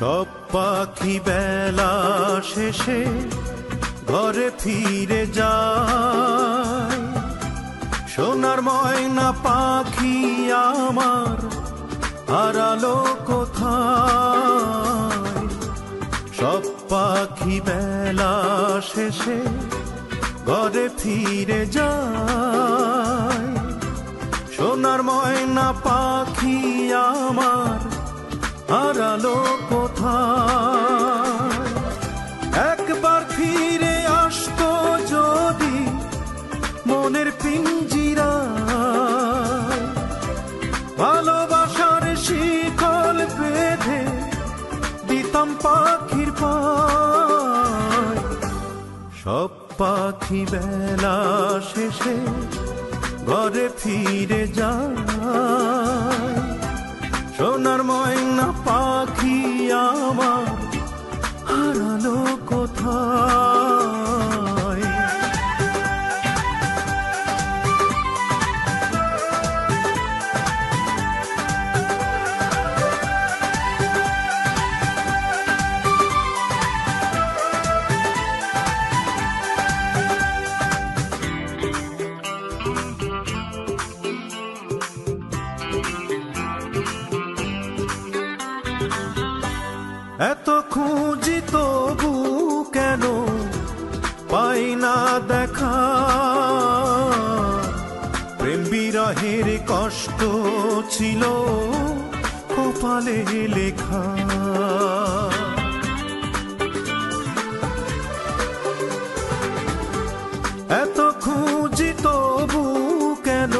সব পাখি বেলা শেষে ঘরে ফিরে যায়। সোনার ময়না পাখি আমার হারালো কোথায়? সব পাখি বেলা শেষে ঘরে ফিরে যায়। সোনার ময়না পাখি আমার হারালো কোথায়? একবার ফিরে আসতো যদি মনের পিঞ্জিরা। ভালোবাসার শিকল বেঁধে দিতাম পাখির পায়। সব পাখি বেলা শেষে ঘরে ফিরে যায়। সোনার ময়না পাখি আমার হারালো কোথায়? এত খুঁজি তবু কেন পাই না দেখা? প্রেম বিরহের কষ্ট ছিল কপালে লেখা। এত খুঁজি তবু কেন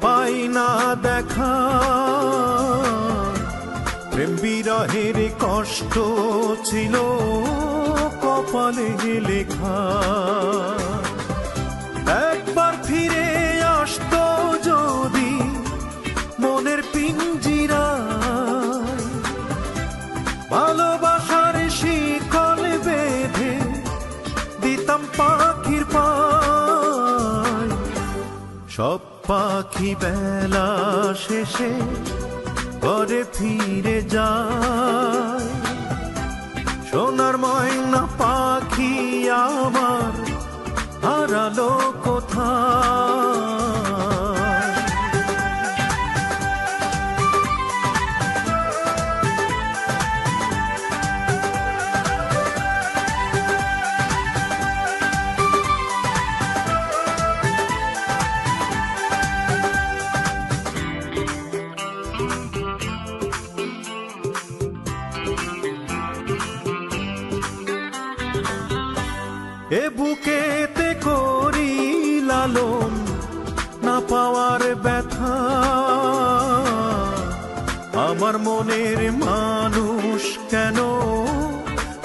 পাই না দেখা? প্রেম বিরহের কষ্ট ছিল কপালে লেখা। একবার ফিরে আসতো যদি মনের পিঞ্জিরা। ভালোবাসার শিকল বেঁধে দিতাম পাখির পায়। সব পাখি বেলা শেষে ঘরে ফিরে যায়। সোনার ময়না পাখি আমার হারালো কোথায়? এ বুকেতে করি লালন না পাওয়ার ব্যথা। আমার মনের মানুষ কেন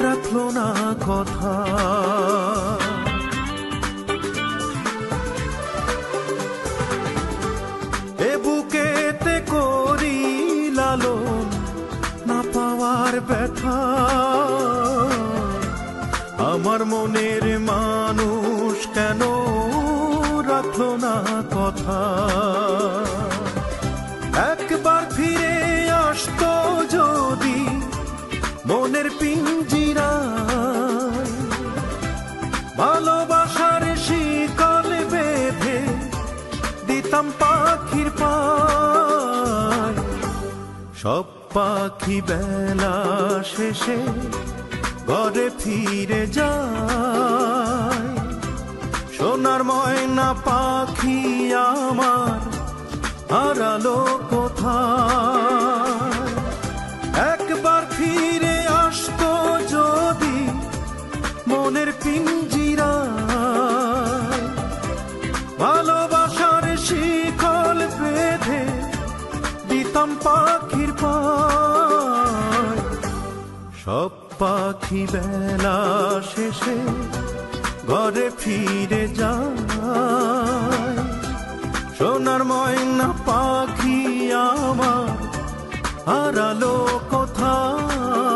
রাখল না কথা? এ বুকেতে করি লালন না পাওয়ার ব্যথা। আমার মনের মানুষ কেন রাখল না কথা? একবার ফিরে আসতো যদি মনের পিঞ্জিরা। ভালোবাসার শিকল বেঁধে দিতাম পাখির পায়। সব পাখি বেলা শেষে ঘরে ফিরে যায়। সোনার ময়না পাখি আমার হারালো কোথায়? একবার ফিরে আসতো যদি মনের পিঞ্জিরা ভালোবাসার শিকল বেঁধে দিতাম পাখির পা সব পাখি বেলা শেষে ঘরে ফিরে যায়। সোনার ময়না পাখি আমার হারালো কোথায়?